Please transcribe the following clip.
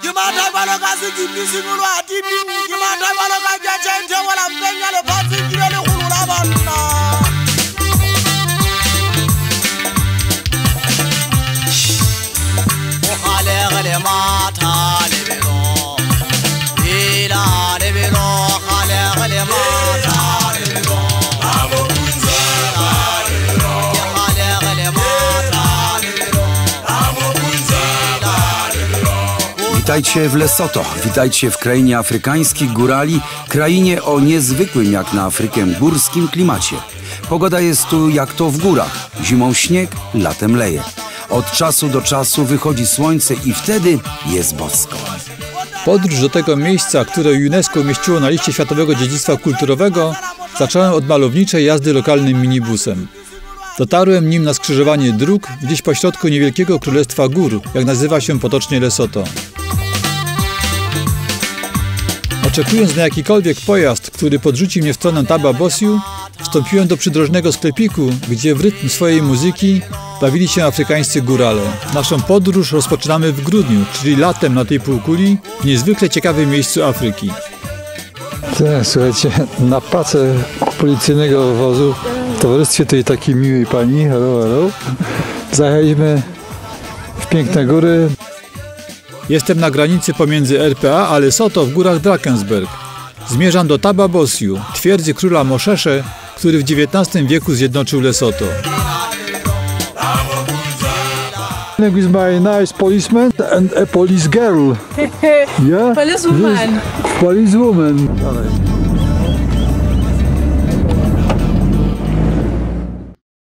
Kimata balo kazi kimisi ngulwati Kimata balo kaja chenje wala mpenya le pati kirele kulula banna Muhale gale maa Witajcie w Lesoto, witajcie w krainie afrykańskich górali, krainie o niezwykłym jak na Afrykę górskim klimacie. Pogoda jest tu jak to w górach, zimą śnieg, latem leje. Od czasu do czasu wychodzi słońce i wtedy jest bosko. Podróż do tego miejsca, które UNESCO umieściło na liście Światowego Dziedzictwa Kulturowego, zacząłem od malowniczej jazdy lokalnym minibusem. Dotarłem nim na skrzyżowanie dróg gdzieś pośrodku niewielkiego królestwa gór, jak nazywa się potocznie Lesoto. Oczekując na jakikolwiek pojazd, który podrzuci mnie w stronę Taba Bosiu, wstąpiłem do przydrożnego sklepiku, gdzie w rytm swojej muzyki bawili się afrykańscy górale. Naszą podróż rozpoczynamy w grudniu, czyli latem na tej półkuli, w niezwykle ciekawym miejscu Afryki. Tak, słuchajcie, na pacę policyjnego wozu w towarzystwie tej takiej miłej pani, hello, hello, zajechaliśmy w piękne góry. Jestem na granicy pomiędzy RPA a Lesoto w górach Drakensberg. Zmierzam do Taba Bosiu, twierdzy króla Moszesze, który w XIX wieku zjednoczył Lesoto. With my nice policeman and a police girl. Yeah? Policewoman. This- Policewoman. Dalej.